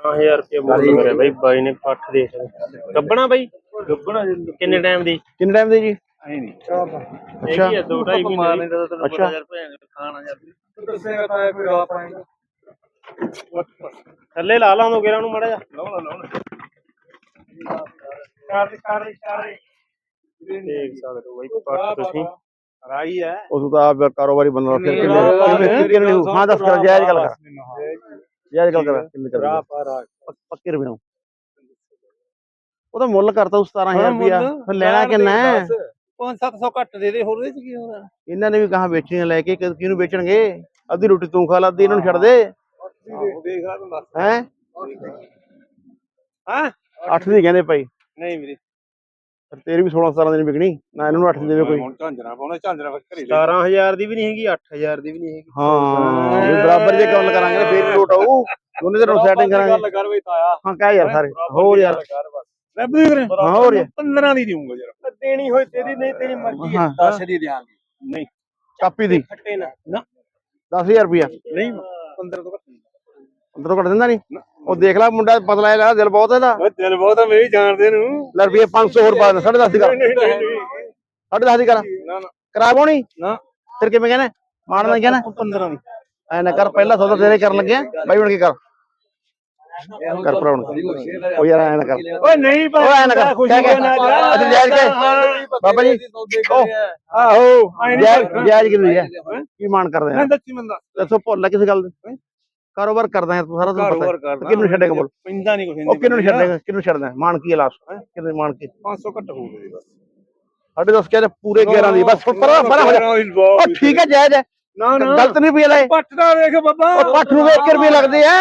12000 ਰੁਪਏ ਮੁੱਲ ਕਰਿਆ ਬਾਈ ਬਾਈ ਨੇ ਪੱਠ ਦੇ ਗੱਬਣਾ ਬਾਈ? ਗੱਬਣਾ ਕਿੰਨੇ ਟਾਈਮ ਦੀ? ਕਿੰਨੇ ਟਾਈਮ ਦੇ ਜੀ? ਐ ਨਹੀਂ। ਅੱਛਾ। ਦੋ ਮਹੀਨੇ ਦੀ। ਦਾ ਤੈਨੂੰ ਖਾਣਾ ਕੋਈ ਆਪ ਥੱਲੇ ਲਾ ਲਾਂ ਦੋ ਗੇਰਾਂ ਨੂੰ ਮੜਾ ਜਾ ਲਾਉਣਾ ਲਾਉਣਾ। ਕਰ ਕਰ ਕਰ ਦੇਖ ਸਕਦੇ ਹੋ ਬਾਈ ਪੱਠ ਤੁਸੀਂ। ਰਾਈ ਹੈ। ਉਸ ਦਾ ਆਪ ਕਾਰੋਬਾਰੀ ਬੰਦਾ ਫਿਰ ਕਿੰਨੇ ਕਿੰਨੇ ਕਿੰਨੇ ਹੋਊ? ਹਾਂ ਦੱਸ ਕਰ ਜਾਇਜ਼ ਗੱਲ ਕਰ। ਜਾਇਜ਼ ਗੱਲ ਕਰ ਕਿੰਨੇ ਕਰ ਪੱਕ- ਪੱਕੇ ਰੁਪਏ ਨੂੰ। ਉਹਦਾ ਮੁੱਲ ਕਰਤਾ ਉਸ 17000 ਰੁਪਿਆ ਫਿਰ ਲੈਣਾ ਕਿੰਨਾ ਹੈ? 5-700 ਘੱਟ ਦੇ ਦੇ ਹੋਰ ਇਹਦੇ ਚ ਕੀ ਹੋਣਾ? ਇਹਨਾਂ ਨੇ ਵੀ ਕਹਾ ਵੇਚਣੀਆਂ ਲੈ ਕੇ ਕਿ- ਕਿਹਨੂੰ ਵੇਚਣਗੇ? ਅੱਧੀ ਰੋਟੀ ਤੂੰ ਖਾ ਲਾ ਅੱਧੀ ਇਹਨਾਂ ਨੂੰ ਛੱਡ ਦੇ। ਦੇਖ ਲਾ ਤੂੰ ਦੱਸ। ਹੈ ਹਾਂ? 8 ਦੀ ਕਹਿੰਦੇ ਭਾਈ। ਨਹੀਂ ਵੀਰੇ। ਫਿਰ ਤੇਰੀ ਵੀ 16 17 ਦਿਨ ਵਿਕਣੀ ਨਾ ਇਹਨਾਂ ਨੂੰ 8 ਦੀ ਦੇਵੇ ਕੋਈ। ਹੁਣ ਝਾਂਜਰਾ ਪਾਉਣਾ ਝਾਂਜਰਾ ਫਿਰ ਘਰੇ 17000 ਦੀ ਵੀ ਨਹੀਂ ਹੈਗੀ 8000 ਦੀ ਵੀ ਨਹੀਂ ਹੈਗੀ। ਹਾਂ ਬਰਾਬਰ ਜੇ ਗੱਲ ਕਰਾਂਗੇ ਨਾ ਫੇਰ ਲੋਟ ਆਊ। ਦੋਨੇ ਦਿਨ ਸੈਟਿੰਗ ਕਰਾਂਗੇ ਗੱਲ ਕਰ ਬਈ ਤਾਇਆ। ਹਾਂ ਕਹਿ ਯਾਰ ਸਾਰੇ। ਹੋਰ ਯਾਰ। ਲੈ ਬਈ ਵੀਰੇ ਹਾਂ ਹੋਰ ਯਾਰ। 15 ਦੀ ਦੇਊਂਗਾ ਯਾਰ। ਦੇਣੀ ਹੋਈ ਤੇਰੀ ਨਹੀਂ ਤੇਰੀ ਮਰਜ਼ੀ ਹਾਂ। 10 ਦੀ ਦੇਾਂਗੇ ਨਹੀਂ। ਕਾਪੀ ਦੀ। ਖੱਟੇ ਨਾ। 10000 ਰੁਪਿਆ ਨਹੀਂ। 15 ਤੋਂ ਘੱਟ ਦਿੰਦਾ ਨਹੀਂ ਉਹ ਦੇਖ ਲੈ ਮੁੰਡਾ ਪਤਲਾ ਹੈ ਦਿਲ ਬਹੁਤ ਇਹਦਾ। ਓਏ ਦਿਲ ਬਹੁਤ ਆ ਮੈਂ ਵੀ ਜਾਣਦੇ ਨੂੰ ਲੈ ਰੁਪਏ 500 ਹੋਰ ਪਾ ਦੇ 10.5 ਦੀ ਕਰ। ਨਹੀਂ ਨਹੀਂ 10.5 ਦੀ ਕਰ। ਨਾ ਨਾ। ਕਰਾ ਬੋਣੀ ਨਾ। ਫਿਰ ਕਿਵੇਂ ਕਹਿੰਦਾ ਮਾਣਦਾ ਹੀ ਕਹਿੰਦਾ 15 ਦੀ। ਐ ਨਾ ਕਰ ਪਹਿਲਾਂ ਸੌਦਾ ਤੇਰੇ ਕਰਨ ਲੱਗਿਆ। ਬਾਈ ਬਣ ਕੇ ਕਰ। ਕਰ ਭਰਾਉਣ ਉਹ ਯਾਰ ਐ ਨਾ ਕਰ। ਓਏ ਨਹੀਂ ਉਹ ਐ ਨਾ ਕਰ। ਕਹਿ ਕੇ ਅੱਛਾ ਜਾਇਜ਼ ਕੇ ਬਾਬਾ ਜੀ ਆਹੋ। ਜਾਇਜ਼ ਜਾਇਜ਼ ਕਿੰਨੀ ਹੈ? ਕੀ ਮਾਨ ਕਰਦੇ ਆ? ਦੱਸੀ ਭੁੱਲ ਕਿਸੇ ਗੱਲ ਦੇ। ਕਾਰੋਬਾਰ ਕਰਦਾ ਹੈ ਤੂੰ ਸਾਰਾ ਦਿਨ ਪਤਾ ਕਾਰੋਬਾਰ ਹੈ। ਕਰਦਾ ਕਿਹਨੂੰ ਛੱਡੇਗਾ ਬੋਲ? ਪਿੰਦਾ ਨਹੀਂ ਕੁਛ ਉਹ ਕਿਹਨੂੰ ਛੱਡੇਗਾ ਕਿਹਨੂੰ ਛੱਡਦਾ ਮਾਨ ਕੀ ਹੈ? ਲਾਸਟ ਕਿੰਨੇ ਮਾਨ ਕੀ 500 ਘੱਟ ਹੋ ਗਏ ਬਸ। ਸਾਡੇ ਦੱਸ ਕਹਿੰਦੇ ਪੂਰੇ 11 ਦੀ ਬਸ ਪਰਾਂ ਪਰਾਂ ਹੋ ਜਾ। ਉਹ ਠੀਕ ਹੈ ਜਾਇਜ਼ ਹੈ। ਨਾ ਨਾ। ਗਲਤ ਨਹੀਂ ਪਈ ਲੈ ਪੱਟ ਦਾ ਵੇਖ ਬਾਬਾ। ਉਹ ਪੱਠ ਨੂੰ ਵੇਖ ਕੇ ਰੁਪਏ ਲੱਗਦੇ ਆ।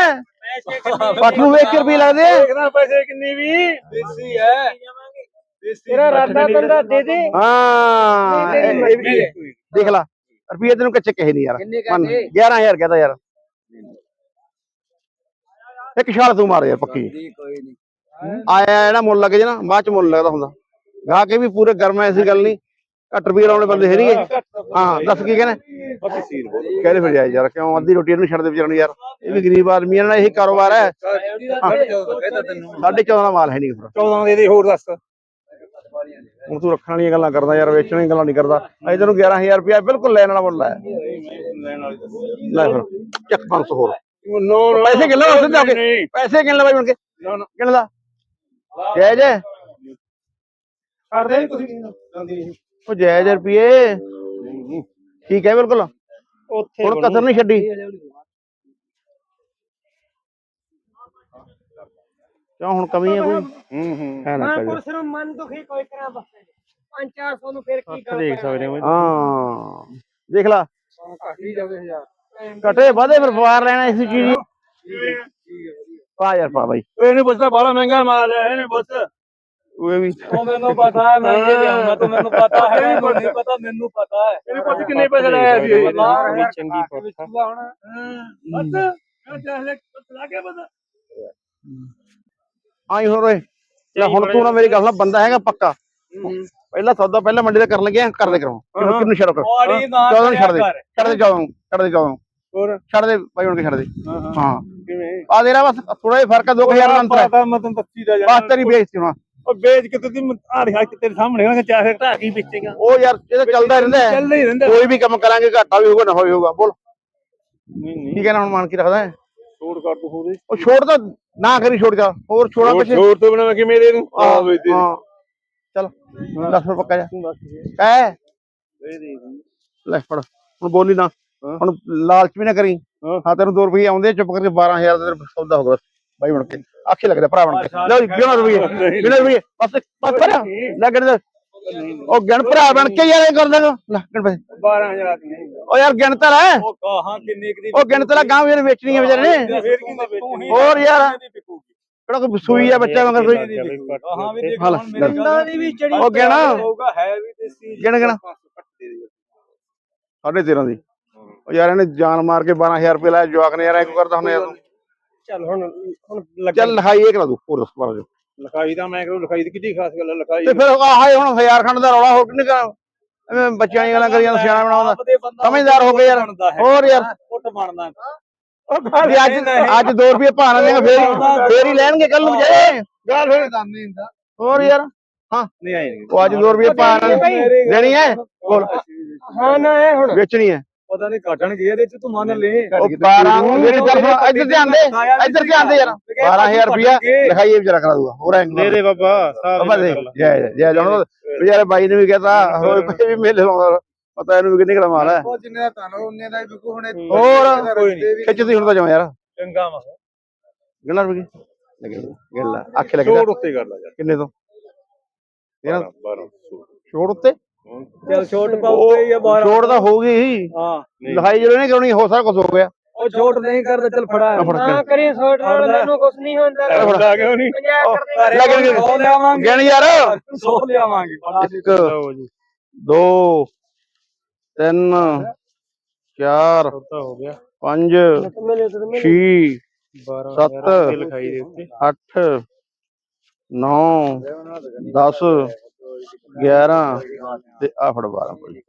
ਪੱਠ ਨੂੰ ਵੇਖ ਕੇ ਰੁਪਏ ਲੱਗਦੇ ਆ। ਦੇਖਦਾ ਪੈਸੇ ਕਿੰਨੇ ਵੀ। ਦੇਸੀ ਹੈ। ਦੇਸੀ ਤੇਰਾ ਰਾਦਾ ਬੰਦਾ ਦੇ ਦੇ। ਹਾਂ ਇਹ- ਇਹ ਵੀ ਦੇਖ ਲਾ ਰੁਪਏ ਤੈਨੂੰ ਕੱਚੇ ਕਹੇ ਨਹੀਂ ਯਾਰ। ਮੰਨ 11000 ਕਹਦਾ ਯਾਰ। ਇੱਕ ਛਾਲ ਤੂੰ ਮਾਰ ਯਾਰ ਪੱਕੀ। ਕੋਈ ਨਹੀਂ। ਆਇਆ ਜਿਹੜਾ ਮੁੱਲ ਲੱਗ ਜੇ ਨਾ ਬਾਅਦ ਚ ਮੁੱਲ ਲੱਗਦਾ ਹੁੰਦਾ। ਗਾ ਕੇ ਵੀ ਪੂਰੇ ਗਰਮ ਐਸੀ ਗੱਲ ਨਹੀਂ। ਘੱਟ ਰੁਪਏ ਲਾਉਣੇ ਬੰਦੇ ਹੈਰੀਏ ਹਾਂ ਦੱਸ ਕੀ ਕਹਿੰਦੇ ਬਾਕੀ ਸੀਰ ਬੋਲ ਕਹਿੰਦੇ ਫਿਰ ਜਾਇਜ਼ ਯਾਰ ਕਿਉਂ ਅੱਧੀ ਰੋਟੀ ਇਹਨੂੰ ਛੱਡ ਦੇ ਵਿਚਾਰਨ ਯਾਰ। ਇਹ ਵੀ ਗਰੀਬ ਆਦਮੀ ਨਾਲ ਇਹੀ ਕਾਰੋਬਾਰ ਹੈ। ਸਾਢੇ 14 ਦਾ ਮਾਲ ਹੈ ਨਹੀਂ ਫਿਰ 14 ਦੇ ਦੇ ਹੋਰ ਦੱਸ। ਹੁਣ ਤੂੰ ਰੱਖਣ ਵਾਲੀਆਂ ਗੱਲਾਂ ਕਰਦਾ ਯਾਰ ਵੇਚਣ ਵਾਲੀਆਂ ਗੱਲਾਂ ਨਹੀਂ ਕਰਦਾ। ਅਜੇ ਤੈਨੂੰ 11000 ਰੁਪਇਆ ਬਿਲਕੁਲ ਲੈਣ ਵਾਲਾ ਮੁੱਲ ਹੈ। ਲੈਣ ਵਾਲੀ ਦੱਸ ਲੈ ਫਿਰ ਚੱਕ 500 ਹੋਰ। ਨੋ ਨੋ ਪੈਸੇ ਕਿੰਨੇ ਵਾਸਤੇ ਜਾਓਗੇ ਪੈਸੇ ਕਿੰਨੇ ਬਾਈ ਬਣ ਕੇ? ਨਾ ਨਾ। ਕਿੰਨੇ ਦਾ? ਜਾਇਜ਼ ਹੈ ਛੱਡ ਦੇ ਤੁਸੀਂ। ਜਾਂਦੀ ਉਹ ਜਾਇਜ਼ ਰੁਪਏ ਠੀਕ ਹੈ ਬਿਲਕੁਲ। ਉੱਥੇ ਹੁਣ ਕਸਰ ਨਹੀਂ ਛੱਡੀ। ਕਿਉਂ ਹੁਣ ਕਮੀ ਹੈ ਕੋਈ? ਹੂੰ ਹੂੰ ਹੈ। ਨਾ ਕਰੀ ਸਿਰਫ ਮਨ ਦੁਖੀ ਕੋਈ ਕਰਾਂ ਬਸ। 5-400 ਨੂੰ ਫਿਰ ਕੀ ਪੱਠ ਦੇਖ ਸਕਦੇ ਹੋ ਦੇਖ ਲਾ। ਕਾਟੀ ਜਾਵੇ ਹਜ਼ਾਰ। ਘਟੇ ਵਾਦੇ ਫਿਰ ਫਵਾਰ ਲੈਣਾ ਇਸ ਚੀਜ਼ ਦੀ ਪਾ ਯਾਰ ਪਾ ਬਾਈ। ਇਹਨੂੰ ਪੁੱਛਦਾ ਬੜਾ ਮਹਿੰਗਾ ਮਾਲ ਹੈ ਇਹਨੂੰ ਪੁੱਛ। ਉਹ ਵੀ ਉਹ ਮੈਨੂੰ ਪਤਾ ਹੈ ਮੈਂ ਇਹ ਲਿਆਉਂਗਾ ਤਾਂ ਮੈਨੂੰ ਪਤਾ ਹੈ ਮੈਨੂੰ ਨਹੀਂ ਪਤਾ ਮੈਨੂੰ ਪਤਾ ਹੈ। ਇਹਨੂੰ ਪੁੱਛ ਕਿੰਨੇ ਪੈਸੇ ਲਾਇਆ ਸੀ। ਇਹ ਚੰਗੀ ਪੱਠ ਬਸ। ਚਾਹਲੇ ਲਾਗੇ ਬਸ। ਆਈ ਹੁਣ ਓਏ। ਲੈ ਹੁਣ ਤੂੰ ਨਾ ਮੇਰੀ ਗੱਲ ਨਾਲ ਬੰਦਾ ਹੈਗਾ ਪੱਕਾ। ਪਹਿਲਾਂ ਸੌਦਾ ਪਹਿਲਾਂ ਮੰਡੀ ਦਾ ਕਰਨ ਲੱਗਿਆ ਕਰਦੇ ਕਰੋ। ਕਿਹਨੂੰ ਕਿਹਨੂੰ ਛੱਡ ਕਰੋ ਬੋੜੀ ਨਾ 14 ਨੂੰ ਛੱਡ ਦੇ। ਛੱਡ ਦੇ 14 ਨੂੰ ਛੱਡ ਦੇ 14 ਨੂੰ। ਹੋਰ? ਛੱਡ ਦੇ ਭਾਈ ਹੁਣ ਕੇ ਛੱਡ ਦੇ? ਹਾਂ ਕਿਵੇਂ? ਆ ਦੇਰਾ ਬਸ ਥੋੜਾ ਜਿਹਾ ਫ਼ਰਕ ਹੈ 2000 ਦਾ ਅੰਤਰ ਹੈ ਪਤਾ ਮੈਂ ਤੈਨੂੰ ਦੱਸੀ ਦਾ ਬਸ ਤੇਰੀ ਬੇਇੱਜ਼ਤੀ ਹੋਣਾ ਉਹ ਵੇਚ ਕੇ ਤੂੰ ਆ ਰਿਹਾ ਕਿ ਤੇਰੇ ਸਾਹਮਣੇ ਹੋਣਾ ਚਾਹੇ ਢਾ ਕੇ ਵੇਚੇਗਾ। ਉਹ ਯਾਰ ਇਹ ਤਾਂ ਚੱਲਦਾ ਹੀ ਰਹਿੰਦਾ ਹੈ। ਚੱਲ ਹੀ ਰਹਿੰਦਾ। ਕੋਈ ਵੀ ਕੰਮ ਕਰਾਂਗੇ ਘਾਟਾ ਵੀ ਹੋਊਗਾ ਨਫਾ ਵੀ ਹੋਊਗਾ ਬੋਲ। ਨਹੀਂ ਨਹੀਂ। ਕੀ ਕਹਿਣਾ ਹੁਣ ਮਾਨ ਕੀ ਰੱਖਦਾ ਹੈ। ਛੋੜ ਕਰ ਤੂੰ ਹੋਰੇ। ਉਹ ਛੋੜ ਤਾਂ ਨਾ ਕਰੀ ਛੋੜ ਜਾ ਹੋਰ ਛੋੜਾ ਪਿੱਛੇ। ਛੋੜ ਤੋਂ ਬਿਨਾ ਮੈਂ ਕਿਵੇਂ ਦੇ ਦੂੰ? ਆ ਵੇ ਦੇ। ਹਾਂ। ਚਲ 10 ਰੁਪਏ ਪੱਕਾ ਜਾ। ਤੂੰ ਦੱਸ ਕਹਿ ਦੇ ਦੇ ਦੂੰ। ਲੈ ਫੜ ਹੁਣ ਬੋਲੀ ਨਾ। ਹੁਣ ਲਾਲਚ ਵੀ ਨਾ ਕਰੀ। ਹਾਂ। ਹਾਂ ਤੈਨੂੰ 2 ਰੁਪਏ ਆਉਂਦੇ ਆ, ਚੁੱਪ ਕਰਕੇ 12000 ਦਾ ਤੇਰਾ ਸੌਦਾ ਹੋਗਾ ਬਾਈ ਬਣ ਕੇ। ਆਖੇ ਲੱਗਦਾ ਭਰਾ ਬਣ ਕੇ। ਲਓ ਜੀ ਬਿਨਾਂ ਰੁਪਏ ਬਿਨਾਂ ਰੁਪਏ ਬਸ ਬਸ ਭਰਾ ਲੱਗਣ ਦੇ। ਉਹ ਗਿਣ ਭਰਾ ਬਣ ਕੇ ਯਾਰ ਇਹ ਕਰ ਦੇਗਾ। ਲੈ ਗਿਣ ਪੈਸੇ। 12000 ਨਹੀਂ। ਉਹ ਯਾਰ ਗਿਣ ਤਾਂ ਲੈ। ਉਹ ਕਹਾਂ ਕਿੰਨੇ ਕੁ ਦੀ ਉਹ ਗਿਣ ਤਾਂ ਲੈ ਗਾਂਵ ਇਹਨੇ ਵੇਚਣੀ ਹੈ ਵਿਚਾਰੇ ਨੇ। ਹੋਰ ਯਾਰ। ਦੀ ਕਿਹੜਾ ਕੋਈ ਸੂਈ ਆ ਬੱਚਾ ਮਗਰ ਕੋਈ? ਕਹਾਂ ਵੀ ਦੇਖ ਹਾਂ ਹੁਣ ਮੇਰੇ ਦੀ ਵੀ ਚੜੀ ਉਹ ਗਿਣ। ਹੋਊਗਾ ਹੈ ਵੀ ਦੇਸੀ ਗਿਣ ਗਿਣ। ਸਾਢੇ 13 ਦੀ। ਉਹ ਯਾਰ ਇਹਨੇ ਜਾਨ ਮਾਰ ਕੇ 12000 ਰੁਪਏ ਲਾਇਆ ਜਵਾਕ ਨੇ ਯਾਰ ਐ ਕਰਦਾ ਹੁਣ ਯਾਰ ਤੂੰ? ਚੱਲ ਹੁਣ ਹੁਣ ਲੱਗ ਚੱਲ ਲਿਖਾਈ ਇਹ ਕਰਾ ਦੂ ਹੋਰ ਦੱਸ ਬਾਰਾ ਜੋ ਲਿਖਾਈ ਤਾਂ ਮੈਂ ਕਰੂੰ ਲਿਖਾਈ ਦੀ ਕਿੱਡੀ ਖਾਸ ਗੱਲ ਹੈ ਲਿਖਾਈ ਤੇ ਫਿਰ ਆਹ ਹੁਣ ਹਜ਼ਾਰ ਖੰਡ ਦਾ ਰੌਲਾ ਹੋਰ ਕਰਾਂ ਐਵੇਂ ਬੱਚਿਆਂ ਦੀਆਂ ਗੱਲਾਂ ਕਰੀ ਜਾਂਦਾ ਸਿਆਣਾ ਬਣਾਉਂਦਾ। ਬੰਦਾ ਸਮਝਦਾਰ ਹੋ ਗਏ ਯਾਰ। ਬਣਦਾ ਹੈ। ਹੋਰ ਯਾਰ। ਕੁੱਟ ਬਣਦਾ। ਅੱਜ ਅੱਜ 2 ਰੁਪਏ ਭਾਣਾ ਦੇਗਾ ਫੇਰ ਫੇਰ ਹੀ ਲੈਣਗੇ ਕੱਲ ਨੂੰ ਬਜਾਏ ਗੱਲ ਹੋਏ ਦਮ ਨਹੀਂ ਹੁੰਦਾ। ਹੋਰ ਯਾਰ। ਨਹੀਂ ਆਏਗੀ ਉਹ ਅੱਜ 2 ਰੁਪਏ ਭਾਣਾ ਦੇਣੀ ਹੈ? ਬੋਲ ਹਾਂ ਨਾ ਇਹ ਹੁਣ। ਵੇਚਣੀ ਹੈ। ਪਤਾ ਨਹੀਂ ਘਟਣਗੇ ਇਹਦੇ ਚ ਤੂੰ ਮੰਨ ਲੈ। ਉਹ 12 ਮੇਰੀ ਗੱਲ ਸੁਣ ਇੱਧਰ ਧਿਆਨ ਦੇ ਇੱਧਰ ਧਿਆਨ ਦੇ ਯਾਰ। 12000 ਰੁਪਇਆ ਲਿਖਾਈ ਇਹ ਵਿਚਾਰਾ ਕਰਾ ਦੂਗਾ ਹੋਰ ਐਂ ਦੇ ਦੇ ਬਾਬਾ ਸਾਹ ਬਾਬਾ ਦੇ ਜੈ ਜੈ ਜੈ ਜਾਣੋ ਵਿਚਾਰੇ ਬਾਈ ਨੇ ਵੀ ਕਹਤਾ ਹੋਏ ਪਏ ਵੀ ਮੇਲੇ ਲਾਉਂਦਾ ਪਤਾ ਇਹਨੂੰ ਵੀ ਕਿੰਨੇ ਕਿਹੜਾ ਮਾਲ ਹੈ। ਉਹ ਜਿੰਨੇ ਦਾ ਤੁਹਾਨੂੰ ਉਹਨੇ ਦਾ ਬਿਕੂ ਹੁਣੇ ਹੋਰ ਕੋਈ ਨਹੀਂ। ਖਿੱਚਦੀ ਹੁਣ ਤਾਂ ਜਮਾ ਯਾਰ। ਚੰਗਾ ਵਾ। ਗਿਣਨਾ ਰੁਪਏ ਗਿਣ ਲੈ ਅੱਖੇ ਲੱਗ ਜਾ ਉੱਤੇ ਕਰ ਲਾ ਯਾਰ। ਕਿੰਨੇ ਤੋਂ? ਇਹਨਾਂ 12 ਛੋੜ ਉੱਤੇ? ਚੱਲ ਛੋਟ ਪਾਉ ਹੀ ਆ 12 ਛੋੜ ਤਾਂ ਹੋ। ਗਈ ਹਾਂ ਲਿਖਾਈ ਜਦੋਂ ਨਹੀਂ ਕਰਾਉਣੀ ਹੋ ਸਾਰਾ ਕੁਝ ਹੋ ਗਿਆ। ਉਹ ਛੋਟ ਨਹੀਂ ਕਰਦਾ ਚੱਲ ਫੜਾ। ਫੜ ਕੇ ਕਰੀ ਸੋਟ ਨਾਲ ਮੈਨੂੰ ਕੁਝ ਨਹੀਂ ਹੁੰਦਾ। ਲਾ ਕੇ ਨਹੀਂ ਲੈ ਗਿਣ ਗਿਣ ਸੌ ਲਿਆਵਾਂਗੇ। ਗਿਣ ਯਾਰ। ਸੌ ਲਿਆਵਾਂਗੇ। ਇੱਕ ਦੋ ਤਿੰਨ ਚਾਰ ਹੋ ਗਿਆ। ਪੰਜ ਮੇਰੇ ਤੇ ਛੇ 12 ਸੱਤ। ਲਿਖਾਈ ਦੇ ਉੱਤੇ। ਅੱਠ ਨੌ ਦਸ ਗਿਆਰਾਂ ਤੇ ਆ ਫੜ 12 ਭਾਈ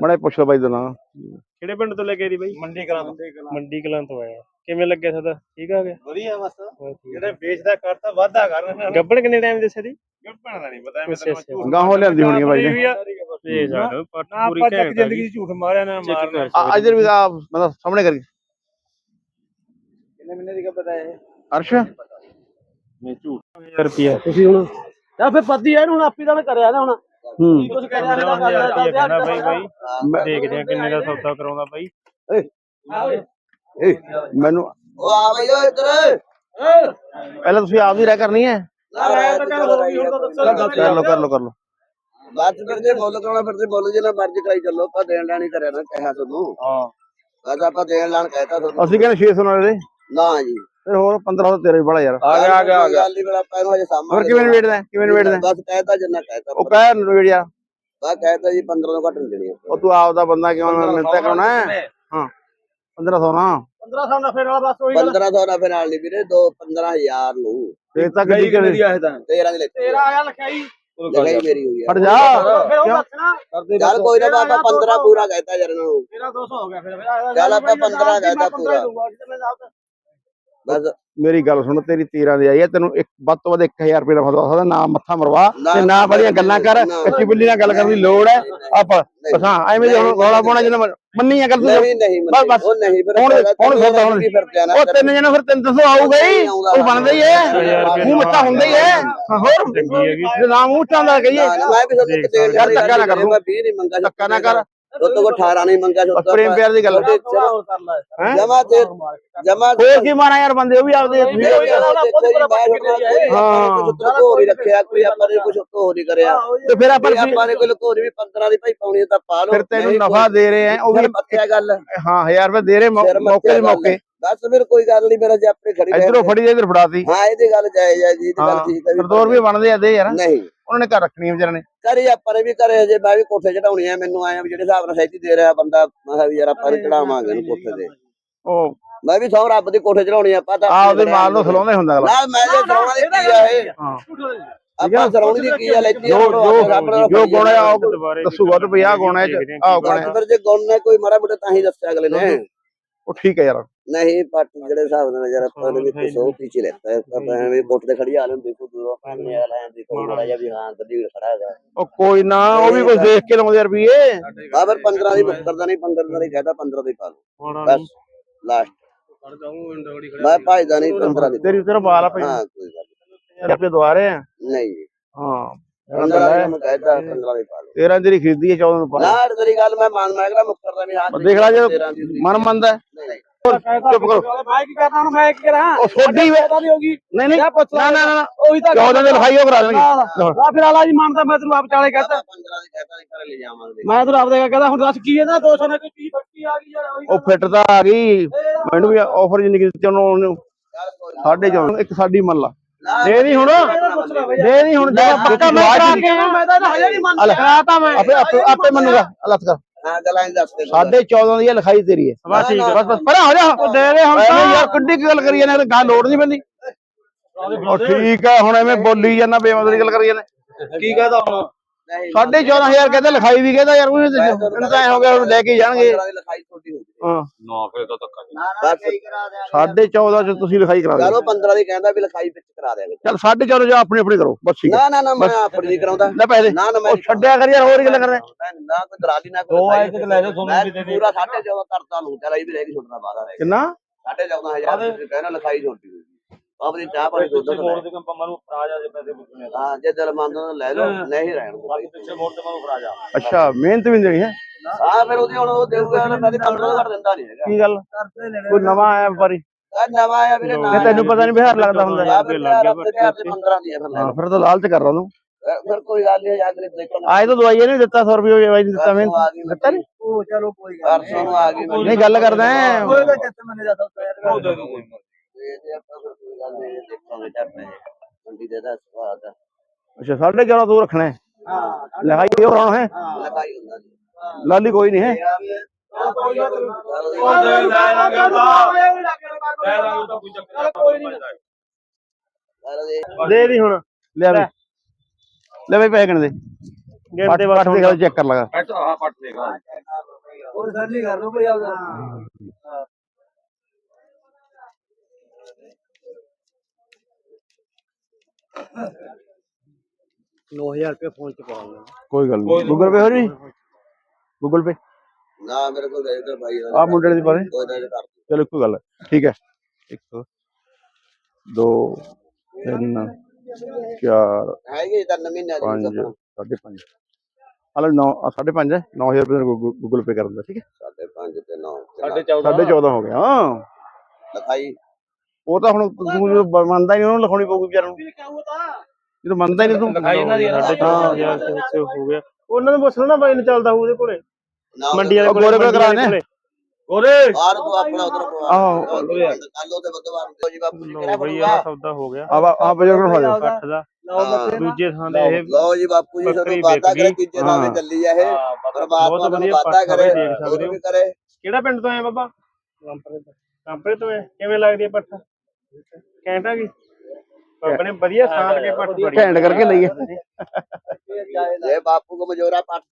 ਮੜੇ ਪੁੱਛ ਲਓ ਬਾਈ ਦਾ ਨਾਂ ਕਿਹੜੇ ਪਿੰਡ ਤੋਂ ਲੈ ਕੇ ਆਈ ਦੀ ਬਾਈ? ਮੰਡੀ ਕਰਾਂ ਮੰਡੀ ਕਲਾਂ ਤੋਂ ਆਇਆ ਕਿਵੇਂ ਲੱਗਿਆ ਸਦਾ ਠੀਕ ਆ ਗਿਆ ਵਧੀਆ ਬਸ। ਜਿਹੜੇ ਵੇਚਦਾ ਕਰਤਾ ਵਾਧਾ ਕਰ ਰਹੇ ਨੇ। ਗੱਬੜ ਕਿੰਨੇ ਟਾਈਮ ਦੱਸਿਆ ਦੀ ਗੱਪਣ ਦਾ ਨਹੀਂ ਪਤਾ ਮੈਂ ਤੈਨੂੰ। ਗਾਹੋਂ ਲਿਆਂਦੀ ਹੋਣੀ ਹੈ ਬਾਈ ਨੇ। ਇਹ ਨਾ ਪੂਰੀ ਤੱਕ ਘੈਂਟ ਜ਼ਿੰਦਗੀ ਜੀ। ਝੂਠ ਮਾਰਿਆ ਨਾ ਕਰ ਆ ਇਧਰ ਵੀ ਆ। ਮਤਲਬ ਸਾਹਮਣੇ ਕਰੀ। ਕਿੰਨੇ ਮਹੀਨੇ ਦੀ ਪਤਾ ਹੈ ਅਰਸ਼? ਨਹੀਂ ਝੂਠ। 1000 ਰੁਪਿਆ ਤੁਸੀਂ ਹੁਣ ਜਾਂ ਫਿਰ ਪੱਦੀ ਐ ਹੁਣ ਆਪੀ ਦਾ ਮੈਂ ਕਰਿਆ ਨਾ ਹੁਣ। ਹੂੰ। ਕੁਝ 15000 ਰੁਪਿਆ ਕਹਿੰਦਾ ਬਾਈ ਬਾਈ ਦੇਖਦੇ ਆ ਕਿੰਨੇ ਦਾ ਸੌਦਾ ਕਰਾਉਂਦਾ ਬਾਈ। ਮੈਨੂੰ ਉਹ ਆ ਬਈ ਓ ਇੱਧਰ। ਪਹਿਲਾਂ ਤੁਸੀਂ ਆਪ ਹੀ ਰਹਿ ਕਰਨੀ ਹੈ। ਨਾ ਤਾਂ ਕਰ ਹੋ ਗਈ ਹੁਣ ਤਾਂ ਦੱਸੋ। ਕਰ ਲਓ ਕਰ ਲਓ ਕਰ ਲਓ। ਬਾਅਦ ਚ ਫਿਰ ਜੇ ਮੁੱਲ ਕਰਾਉਣਾ ਫਿਰ ਤੇ ਮੁੱਲ ਜਿੰਨਾ ਮਰਜ਼ੀ ਕਰਾਈ ਚੱਲੋ ਆਪਾਂ ਦੇਣ ਲੈਣ ਕਰਿਆ ਨਾ ਕਿਹਾ ਤੁਹਾਨੂੰ। ਹਾਂ। ਬਸ ਆਪਾਂ ਦੇਣ ਲੈਣ ਕਹਿਤਾ ਤੁਹਾਨੂੰ। ਅਸੀਂ ਕਹਿੰਦੇ 600 ਨਾਲ ਦੇ ਨਾ ਜੀ। ਫਿਰ ਹੋਰ 1500 ਤੇਰੇ ਬੜਾ ਯਾਰ। ਆ ਗਿਆ ਆ ਗਿਆ ਆ ਗਿਆ। ਗੱਲ ਨਹੀਂ ਇਹਨੂੰ ਹਜੇ ਸਾਹਮਣੇ ਹੋਰ ਕਿਵੇਂ ਵੇਚਦਾ ਕਿਵੇਂ ਵੇਚਦਾ ਬਸ ਕਹਿਤਾ ਜਿੰਨਾ ਕਹਿਤਾ। ਉਹ ਕਹਿ ਨਵੇੜ ਯਾਰ। ਬਸ ਕਹਿਤਾ ਜੀ 15 ਤੋਂ ਘੱਟ ਨਹੀਂ ਦੇਣੀ। ਉਹ ਤੂੰ ਆਪ ਦਾ ਬੰਦਾ ਕਿਉਂ ਮਿਲਤਾ ਕਰਾਉਣਾ ਹੈ? ਹਾਂ 1500 ਨਾ। 1500 ਦਾ ਫਿਰ ਵਾਲਾ ਬਸ ਉਹੀ 1500 ਨਾਲ ਫਿਰ ਨਾਲ ਨਹੀਂ ਵੀਰੇ ਦੋ 15000 ਨੂੰ। ਫੇਰ ਤਾਂ ਗੱਡੀ ਕਰੇ ਆਏ ਤਾਂ? 13 ਦੀ ਲਿਖੀ ਤੇਰਾ ਆਇਆ ਲਿਖਾਈ। ਮੇਰੀ ਹੋਈ ਫੜ ਜਾ। ਚੱਲ ਕੋਈ ਨਾ ਆਪਾਂ 15 ਪੂਰਾ ਕਹਿਤਾ ਯਾਰ ਇਹਨਾਂ ਨੂੰ ਤੇਰਾ 200 ਹੋ ਗਿਆ ਫਿਰ। ਚੱਲ ਆਪਾਂ 15 ਕਹਿਤਾ ਪੂਰਾ। ਮੇਰੀ ਗੱਲ ਸੁਣ ਤੇਰੀ 13 ਦੀ ਆਈ ਹੈ ਤੈਨੂੰ ਇੱਕ ਵੱਧ ਤੋਂ ਵੱਧ 1000 ਰੁਪਏ ਦਾ ਫਸਵਾ ਸਕਦਾ ਨਾ ਮੱਥਾ ਮਰਵਾ ਤੇ ਨਾ ਵਧੀਆ ਗੱਲਾਂ ਕਰ। ਕੱਚੀ ਬਿੱਲੀ ਨਾਲ ਗੱਲ ਕਰਨ ਦੀ ਲੋੜ ਹੈ। ਆਪ ਹਾਂ ਐਵੇਂ ਜੇ ਹੁਣ ਰੌਲਾ ਪਾਉਣਾ ਜਿਹਨਾਂ ਮੰਨੀ ਆ ਗੱਲ ਤੂੰ ਨਹੀਂ ਨਹੀਂ ਬਸ, ਬਸ। ਉਹ ਨਹੀਂ ਫਿਰ ਹੁਣ- ਹੁਣ ਤੈਨੂੰ ਫਿਰ ਹੁਣ- ਕੀ ਉਹ ਤਿੰਨ ਜਣੇ ਫਿਰ 300 ਆਊਗਾ ਹੀ। ਉਹ ਬਣਦਾ ਹੀ ਹੈ। ਮੂੰਹ ਮਿੱਠਾ ਹੁੰਦਾ ਹੀ ਹੈ। ਹੋਰ। ਜੇ ਨਾ ਮੂੰਹ ਚਾਂਦਾ ਕਹੀਏ। ਮੈਂ ਵੀ ਦੇਖ ਤੇਲ ਯਾਰ ਧੱਕਾ ਨਾ ਕਰ ਮੈਂ 20 ਨਹੀਂ ਮੰਗਾ ਧੱਕਾ ਨਾ ਕਰ। ਤੋ ਕੋ 18 ਨਹੀਂ ਮੰਗਾ ਬਸ ਪ੍ਰੇਮ ਪਿਆਰ ਦੀ ਗੱਲ ਹੈ? ਜਮਾ ਤੇ ਜਮਾ ਹੋਰ ਕੀ ਮਾਣਾ ਯਾਰ ਬੰਦੇ ਉਹ ਵੀ ਆਪਦੇ ਤੁਸੀਂ ਉਹ ਵੀ ਕਰ- ਹਾਂ। ਹੋਰ ਹੀ। ਰੱਖਿਆ ਕੋਈ ਆਪਾਂ ਨੇ ਕੁਝ ਹੋਰ ਹੀ ਕਰਿਆ ਤੇ ਫਿਰ ਆਪਾਂ ਪਰ ਆਪਾਂ ਨੇ ਕੋਈ ਹੋਰ ਵੀ 15 ਦੀ ਭਾਈ ਪਾਉਣੀ ਤਾਂ ਪਾ ਲਓ। ਫਿਰ ਤੈਨੂੰ ਨਫਾ ਦੇ ਰਹੇ ਆ ਉਹ ਵੀ ਮੱਥਿਆ ਗੱਲ। ਹਾਂ 1000 ਰੁਪਏ ਦੇ ਰਹੇ ਮੌਕੇ ਦੇ ਮੱਥਿਆ ਮੌਕੇ। ਬਸ ਫਿਰ ਕੋਈ ਗੱਲ ਨਹੀਂ ਮੇਰਾ ਜੇ ਆਪੇ ਖੜੀ ਰਹਿ ਇਧਰੋਂ ਫੜੀ ਤੇ ਇਧਰ ਫੜਾਤੀ ਹਾਂ ਇਹਦੀ ਗੱਲ ਜਾਇਜ਼ ਹੈ ਜੀ ਇਹਦੀ ਗੱਲ ਹਾਂ ਠੀਕ ਹੈ ਫਿਰ 2 ਰੁਪਏ ਬਣਦੇ ਆ ਦੇ ਯਾਰ। ਨਹੀਂ। ਉਹਨਾਂ ਨੇ ਘਰ ਰੱਖਣੀ ਆ ਵਿਚਾਰਿਆਂ ਨੇ। ਕਰੀ ਆਪਾਂ ਨੇ ਵੀ ਕਰੇ ਜੇ ਮੈਂ ਵੀ ਕੋਠੇ ਚੜਾਉਣੀ ਆ ਮੈਨੂੰ ਆਇਆ ਵੀ ਜਿਹੜੇ ਹਿਸਾਬ ਨਾਲ ਸਹਿਤੀ ਦੇ ਰਿਹਾ ਬੰਦਾ ਮੈਂ ਕਿਹਾ ਵੀ ਯਾਰ ਆਪਾਂ ਨੇ ਚੜਾਵਾਂਗੇ ਇਹਨੂੰ ਕੋਠੇ ਤੇ। ਉਹ ਮੈਂ ਵੀ ਸੌ ਰੱਬ ਦੀ ਕੋਠੇ ਚੜਾਉਣੀ ਆ ਪਤਾ ਆਪਦੇ ਮਾਲ ਨੂੰ ਸਲਾਉਂਦਾ ਹੀ ਹੁੰਦਾ ਅਗਲਾ। ਨਾ ਮੈਂ ਜੇ ਸਰਾਉਣਾ ਦੀ ਕੀ ਆ ਇਹ? ਹਾਂ। ਆਪਾਂ ਸਰਾਉਣੀ ਦੀ ਕੀ ਆ ਲੈਤੀ ਜੋ ਜੋ ਜੋ ਗੁਣ ਆ ਦੱਸੂਗਾ ਆਹ ਗੁਣ ਹੈ ਆਹ ਗੁਣ ਹੈ ਜੇ ਗੁਣ ਨੇ ਕੋਈ ਮਾੜਾ ਮੋਟਾ ਤਾਂ ਹੀ ਦੱਸਿਆ ਅਗਲੇ ਨੇ। ਉਹ ਠੀਕ ਹੈ ਯਾਰ। ਨਹੀਂ ਪੱਟ ਜਿਹੜੇ ਹਿਸਾਬ ਨਾਲ ਜਰਾ ਆਪਾਂ ਨੇ ਵੀ ਕੁਛ ਉਹ ਪਿੱਛੇ ਲੈਤਾ ਹੈ। ਆਪਾਂ ਐਵੇਂ ਕੋਠ ਤੇ ਖੜੀ ਆ ਲੈਂਦੇ ਦੇਖੋ ਦੂਰੋਂ ਪਾਣੀ ਆ ਲੈਣ ਦੀ ਕੋਈ ਮਾੜਾ ਜਿਹਾ ਵੀ ਹਾਂ ਗੱਡੀ ਵਿੱਚ ਖੜਾ ਹੈਗਾ। ਉਹ ਕੋਈ ਨਾ ਉਹ ਵੀ ਕੁਝ ਦੇਖ ਕੇ ਲਾਉਂਦੇ ਆ ਰੁਪਏ ਆ ਫਿਰ 15 ਦੀ ਮੁੱਕਰਦਾ ਨਹੀਂ 15 ਦਾ ਹੀ ਕਹਤਾ 15 ਦੀ ਪਾ ਲਓ। ਬਸ ਲਾਸਟ ਮੈਂ ਭਾਈਦਾ ਨਹੀਂ 15 ਦੀ। ਤੇਰੀ ਤੇਰਾ ਮਾਲ ਆ ਭਾਈ। ਹਾਂ ਕੋਈ ਗੱਲ ਰੁਪਏ ਦਵਾਰੇ ਆ। ਨੀ। ਨਹੀਂ। ਹਾਂ 15 ਦੀ ਮੈਂ ਕਹਤਾ 15 ਦੀ ਪਾ ਲਓ। 13 ਤੇਰੀ ਖਰੀਦੀ ਹੈ 14 ਨੂੰ ਪਾ ਨਾ ਤੇਰੀ ਗੱਲ ਮੈਂ ਮੰਨ ਮੈਂ ਕਿਹੜਾ ਮੁੱਕਰਦਾ ਨਹੀਂ ਹਾਂ ਦੇਖ ਲੈ ਜੇ 13 ਦੀ ਸੀ। ਮਨ ਮੰਨਦਾ। ਹੈ। ਨਹੀਂ ਨਹੀਂ। ਚੁੱਪ ਕਰੋ। ਮੈਂ ਕੀ ਕਰਨਾ ਹੁਣ ਮੈਂ ਕੀ ਕਰਾਂ? ਉਹ ਛੋਡੀ ਵੇ ਪਤਾ ਨਹੀਂ ਹੋਗੀ ਨਹੀਂ ਨਹੀਂ। ਕਿਆ ਪੁੱਛ ਨਾ ਨਾ ਨਾ ਉਹੀ ਤਾਂ 14 ਦੇ ਲਿਖਾਈ ਉਹ ਕਰਾ ਦੇਣਗੇ ਆ ਫਿਰ ਆਲਾ ਜੀ ਮੰਨਦਾ ਮੈਂ ਤੈਨੂੰ ਆਪ ਚਾਲੇ ਕਹਤਾ 15 ਦੀ ਕਹਤਾ ਨਹੀਂ ਘਰੇ ਲੈ ਜਾਵਾਂਗੇ। ਮੈਂ ਤੈਨੂੰ ਆਪ ਦੇ ਕਹਦਾ ਹੁਣ ਦੱਸ ਕੀ ਇਹਦਾ 200 ਨਾਲ ਕੋਈ ਚੀਜ਼ ਫੱਟੀ ਆ ਗਈ ਯਾਰ ਉਹੀ ਉਹ ਫਿੱਟ ਤਾਂ ਆ ਗਈ। ਮੈਨੂੰ ਵੀ ਆਫਰ ਜਿੰਨੀ ਕੀਤੀ ਉਹਨੂੰ ਉਹਨੂੰ ਚੱਲ ਕੋਈ ਨਾ। ਸਾਢੇ 14 ਇੱਕ ਸਾਡੀ ਮੰਨ ਲਾ। ਨਾ, ਦੇ ਨਹੀਂ ਹੁਣ। ਦੇ ਨਹੀਂ ਹੁਣ। ਜੇ ਪੱਕਾ ਮੈਂ ਕਰਾ ਕੇ ਆਇਆ, ਮੈਂ ਤਾਂ ਹਜੇ ਨਹੀਂ ਮੰਨਦਾ ਕਰਾਤਾ ਮੈਂ। ਆਪੇ ਆਪੇ ਆਪੇ ਮੰਨੂਗਾ। ਲੱਤ ਕਰ। ਹਾਂ ਗੱਲਾਂ ਸਾਢੇ 14 ਦੀ ਇਹ ਲਿਖਾਈ ਤੇਰੀ ਹੈ ਬਸ ਠੀਕ ਹੈ। ਬਸ ਬਸ ਪਰਾਂ ਹੋ ਜਾ ਉਹ ਦੇ ਦੇ ਹੁਣ ਤਾਂ। ਯਾਰ ਕਿੱਡੀ ਗੱਲ ਕਰੀ ਜਾਂਦੇ ਗਾਂ ਲੋੜ ਨਹੀਂ ਪੈਂਦੀ। ਉਹ ਠੀਕ ਆ ਹੁਣ ਐਵੇਂ ਬੋਲੀ ਜਾਂਦਾ ਬੇਮਤਲਬ ਦੀ ਗੱਲ ਕਰੀ ਜਾਂਦੇ। ਕੀ ਕਹਦਾ ਹੁਣ? ਸਾਢੇ 14000 ਕਹਿੰਦਾ ਲਿਖਾਈ ਵੀ ਕਹਿੰਦਾ ਯਾਰ ਉਹ ਇਹਨੂੰ ਤਾਂ ਐ ਹੋ ਗਿਆ ਹੁਣ ਲੈ ਕੇ ਜਾਣਗੇ। ਲਿਖਾਈ ਛੋਟੀ ਹੋ ਗਈ ਹਾਂ। ਨਾ ਫਿਰ ਤਾਂ ਧੱਕਾ ਨਾ ਨਾ ਸਹੀ ਕਰਾ ਦਿਆਂਗੇ ਸਾਢੇ 14 ਚ ਤੁਸੀਂ ਲਿਖਾਈ ਕਰਾ ਚਲੋ ਦਿਓ। 15 ਦੀ ਕਹਿੰਦਾ ਵੀ ਲਿਖਾਈ ਵਿੱਚ ਕਰਾ ਦਿਆਂਗੇ। ਚੱਲ ਸਾਢੇ 14 ਜੋ ਆਪਣੀ ਆਪਣੀ ਕਰੋ ਬਸ ਠੀਕ ਹੈ। ਨਾ ਨਾ ਨਾ ਮੈਂ ਆਪਣੀ ਨਹੀਂ ਕਰਾਉਂਦਾ। ਲੈ ਪੈਸੇ। ਨਾ ਨਾ ਮੈਂ ਉਹ ਛੱਡਿਆ ਕਰ ਯਾਰ ਹੋਰ ਹੀ ਗੱਲਾਂ ਕਰਦੇ। ਨਾ ਕੋਈ ਦਰਾਲੀ ਨਾ ਕੋਈ ਦੋ ਆਏ ਲਿਖਾਈ। ਤੇ ਲੈ ਜਾਓ ਤੁਹਾਨੂੰ ਮੈਂ ਵੀ ਦੇ ਦੇ। ਪੂਰਾ 14.5 ਕਰਤਾ ਲੂੰ। ਚਲ ਇਹ ਵੀ ਰਹਿ ਗਈ ਛੋਟਣਾ ਬਾਹਰ ਰਹਿ ਕਿੰਨਾ? ਗਿਆ 14500 ਤੁਸੀਂ ਕਹਿੰਦਾ ਲਿਖਾਈ ਛੋਟੀ ਹੋ ਗਈ। ਆਪਣੀ ਚਾਹ ਪਾਣੀ ਦੁੱਧ ਪਿੱਛੇ ਤੋਂ ਮੋੜ। ਦੇ ਕੰਪਾਂ ਮੈਨੂੰ ਫੜਾ ਜਾ ਜੇ ਪੈਸੇ ਪੁੱਛਣੇ ਆ। ਹਾਂ ਜੇ ਦਿਲ ਮੰਨਦਾ ਤਾਂ ਲੈ ਲਓ ਨਹੀਂ ਰਹਿਣ ਦੋ ਬਾਕੀ ਪਿੱਛੇ ਮੋੜ ਤੇ ਮੈਨੂੰ ਫੜਾ ਜਾ। ਅੱਛਾ ਮਿਹਨਤ ਵੀ ਦੇਣੀ ਹੈ? ਹਾਂ ਫਿਰ ਉਹਦੀ ਹੁਣ ਉਹ ਦੇਊਗਾ ਉਹਨੇ ਕਦੇ 15 ਘੱਟ ਦਿੰਦਾ ਨਹੀਂ ਹੈਗਾ। ਕੀ ਗੱਲ? ਕੋਈ ਨਵਾਂ ਆਇਆ ਵਪਾਰੀ? ਆ ਨਵਾਂ ਆ ਵੀਰੇ ਨਾ ਤੇ ਤੈਨੂੰ ਪਤਾ ਨਹੀਂ ਬਿਹਾਰ ਲੱਗਦਾ ਹੁੰਦਾ। ਆ ਫਿਰ ਲੱਗ ਗਿਆ 15 ਦੀ ਹੈ ਫਿਰ ਲੈ ਹਾਂ ਫਿਰ ਤਾਂ ਲਾਲਚ ਕਰ ਰਹਾ ਤੂੰ। ਲਓ। ਫਿਰ ਕੋਈ ਗੱਲ ਨਹੀਂ ਅਗਲੇ ਦੇਖਣ ਆਏ ਤਾਂ ਦਵਾਈ ਨਹੀਂ ਦਿੱਤਾ 100 ਰੁਪਏ ਵਾਈ ਦਿੱਤਾ ਮੈਂ ਆ ਦਿੱਤਾ ਨਹੀਂ ਉਹ ਚਲੋ ਕੋਈ ਪਰਸੋਂ ਨੂੰ। ਆ ਗਈ ਨਹੀਂ ਗੱਲ ਕਰਦਾ ਕੋਈ ਤਾਂ ਚੱਤ ਮੈਨੇ ਜਾਂਦਾ ਉਹ ਦੇ ਦੂੰ ਕੋਈ ਇਹ ਆਪਾਂ ਫਿਰ ਕੋਈ ਗੱਲ ਨਹੀਂ ਦੇਖਾਂਗੇ ਚੱਪੇ ਮੰਡੀ ਦੇ ਦਾ ਸਵਾਦ ਆ ਅੱਛਾ ਸਾਢੇ 11 ਤੂੰ ਰੱਖਣਾ ਹੈ। ਹਾਂ ਲਿਖਾਈ ਇਹ ਕਰਾਉਣਾ ਹੈ। ਲਗਾਈ ਹੁੰਦਾ ਜੀ। ਲਾਲੀ ਕੋਈ ਨਹੀਂ ਹੈ। ਦੇ ਲੈ ਲੈ ਦੇ ਦੀ ਹੁਣ ਲੈ ਬਈ ਲੈ ਬਈ ਪੈਸੇ ਕਿੰਨੇ ਦੇ? ਗੇਮ ਦੇ ਬਾਅਦ ਦੇ ਚੈੱਕ ਕਰ ਲਗਾ। ਆਹ ਪੱਟ ਦੇਗਾ ਉਹ ਸਰਲੀ ਕਰ ਲਓ ਕੋਈ ਆਪਦਾ ਕੋਈ ਗੱਲ ਨਹੀਂ ਗੂਗਲ ਪੇ ਹੋ ਜੀ ਗੂਗਲ ਪੇ ਨਾ ਮੇਰੇ ਕੋਲ ਰਜਿਸਟਰ ਭਾਈ ਆ ਮੁੰਡੇ ਦੀ ਬਾਰੇ? ਚਲੋ ਇੱਕੋ ਗੱਲ ਹੈ ਠੀਕ ਹੈ। ਇੱਕ ਦੋ ਤਿੰਨ ਚਾਰ ਹੈਗੇ ਤਾਂ ਮਹੀਨੇ ਦੀ ਪੰਜ ਸਾਢੇ ਪੰਜ। ਹਲੇ 9 ਸਾਢੇ ਪੰਜ ਹੈ। 9000 ਰੁਪਏ ਗੂਗਲ ਪੇ ਕਰ ਦਿੰਦਾ ਠੀਕ ਹੈ? ਸਾਡੇ 5 ਤੇ 9 ਸਾਡੇ 14 ਸਾਢੇ 14 ਹੋ ਗਿਆ ਹਾਂ। ਲਿਖਾਈ। ਉਹ ਤਾਂ ਹੁਣ ਤੂੰ ਬ- ਮੰਨਦਾ ਹੀ ਨਹੀਂ ਉਹਨੂੰ ਲਿਖਾਉਣੀ ਪਊਗੀ ਵਿਚਾਰ ਨੂੰ। ਜਦੋਂ ਮੰਨਦਾ ਹੀ ਨਹੀਂ ਤੂੰ। ਲਿਖਾਈ ਇਹਨਾਂ ਦੀ ਤੇ ਹੋ ਗਿਆ। ਉਹਨਾਂ ਨੂੰ ਪੁੱਛ ਨਾ ਬਾਈ ਨੂੰ ਚੱਲਦਾ ਹੋਊ ਉਹਦੇ ਕੋਲੇ। ਨਾ ਮੰਡੀ ਵਾਲੇ ਕੋਲੇ ਗੋਰੇ ਕਰਾਣੇ। ਗੋਰੇ! ਬਾਹਰ ਤੋਂ ਆਪਣਾ ਉਧਰ ਆਹੋ। ਕੱਲ ਉਹਦੇ ਬੁੱਧਵਾਰ ਨੂੰ। ਜੀ ਬਾਪੂ ਜੀ ਕਿਹੜਾ ਸੌਦਾ ਹੋ ਗਿਆ। ਆ ਆ ਬਜ਼ੁਰਗ ਨੂੰ ਦਾ। ਦੂਜੇ ਥਾਂ ਦੇ ਇਹ ਲਓ ਜੀ ਬਾਪੂ ਜੀ ਤੁਹਾਨੂੰ ਵਾਦਾ ਕਰੇ। ਤੀਜੇ ਥਾਂ ਤੇ। ਚੱਲੀ ਆ ਇਹ ਪਰਮਾਤਮਾ ਵਧੀਆ ਵਾਦਾ ਕਰੇ ਦੇਖ ਸਕਦੇ ਹੋ। ਕਿਹੜਾ ਪਿੰਡ ਤੋਂ ਆਏ ਬਾਬਾ? ਕੰਪਰੇ ਤੋਂ। ਆਏ। ਕਿਵੇਂ ਲੱਗਦੀ ਹੈ ਪੱਠ ਘੈਂਟ ਆ ਗਈ ਬਾਬਾ ਨੇ ਵਧੀਆ ਸਾਂਭ ਕੇ ਪੱਠ ਫੜੀ। ਘੈਂਟ ਕਰਕੇ ਲਈਏ। ਜੇ ਬਾਪੂ ਕੋ ਮਜੋਰਾ ਪੱਟ